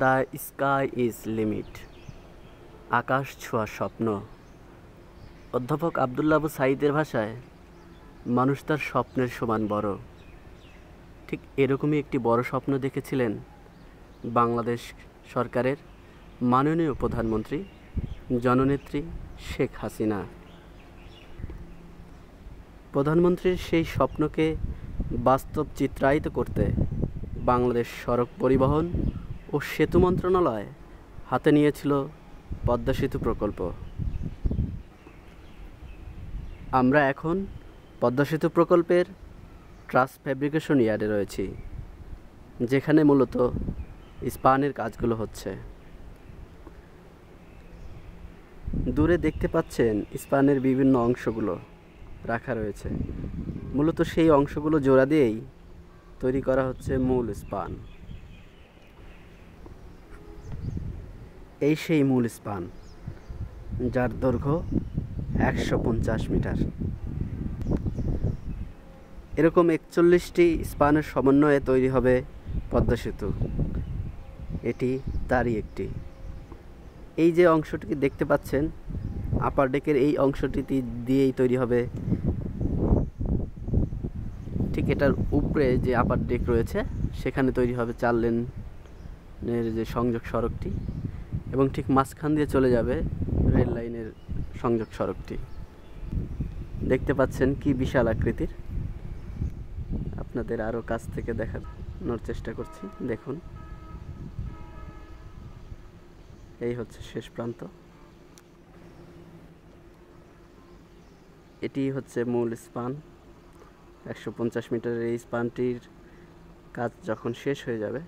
The sky is limit. আকাশ ছোঁয়ার স্বপ্ন। অধ্যাপক আবদুল্লাবু সাইদের ভাষায়, মানুষ তার স্বপ্নের সমান বড়। ঠিক এরকমই একটি বড় স্বপ্ন দেখেছিলেন বাংলাদেশ সরকারের মাননীয় প্রধানমন্ত্রী, জননেত্রী শেখ হাসিনা। প্রধানমন্ত্রীর সেই স্বপ্নকে বাস্তব চিত্রায়িত করতে বাংলাদেশ সড়ক পরিবহন ও সেতু মন্ত্রণালয় হাতে নিয়েছিল পদ্মা সেতু প্রকল্প। আমরা এখন পদ্মা সেতু প্রকল্পের ট্রাস ফ্যাব্রিকেশন ইয়ার্ডে রয়েছি, যেখানে মূলত স্পানের কাজগুলো হচ্ছে। দূরে দেখতে পাচ্ছেন স্পানের বিভিন্ন অংশগুলো রাখা রয়েছে। মূলত সেই অংশগুলো জোড়া দিয়েই তৈরি করা হচ্ছে মূল স্পান। এই সেই মূল স্পান, যার দৈর্ঘ্য একশো পঞ্চাশ মিটার। এরকম একচল্লিশটি স্পানের সমন্বয়ে তৈরি হবে পদ্মা সেতু। এটি তারই একটি। এই যে অংশটিকে দেখতে পাচ্ছেন আপার ডেকের এই অংশটি দিয়েই তৈরি হবে। ঠিক এটার উপরে যে আপার ডেক রয়েছে, সেখানে তৈরি হবে চার লেনের যে সংযোগ সড়কটি। এবং ঠিক মাঝখান দিয়ে চলে যাবে রেল লাইনের সংযোগ সড়কটি। দেখতে পাচ্ছেন কি বিশাল আকৃতির। আপনাদের আরও কাছ থেকে দেখানোর চেষ্টা করছি। দেখুন। এই হচ্ছে শেষ প্রান্ত। এটি হচ্ছে মূল স্পান। একশো পঞ্চাশ মিটারের এই স্পানটির কাজ যখন শেষ হয়ে যাবে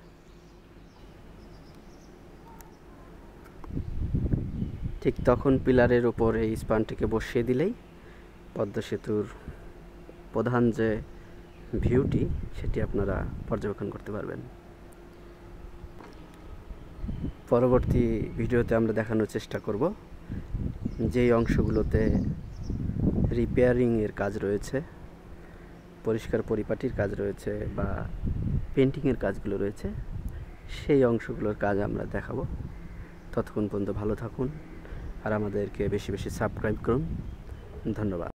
ঠিক তখন পিলারের উপর এই স্পানটিকে বসিয়ে দিলেই পদ্মা সেতুর প্রধান যে ভিউটি, সেটি আপনারা পর্যবেক্ষণ করতে পারবেন। পরবর্তী ভিডিওতে আমরা দেখানোর চেষ্টা করব যেই অংশগুলোতে রিপেয়ারিংয়ের কাজ রয়েছে, পরিষ্কার পরিপাটির কাজ রয়েছে বা পেন্টিংয়ের কাজগুলো রয়েছে, সেই অংশগুলোর কাজ আমরা দেখাবো। ততক্ষণ পর্যন্ত ভালো থাকুন। আর আমাদেরকে বেশি বেশি সাবস্ক্রাইব করুন। ধন্যবাদ।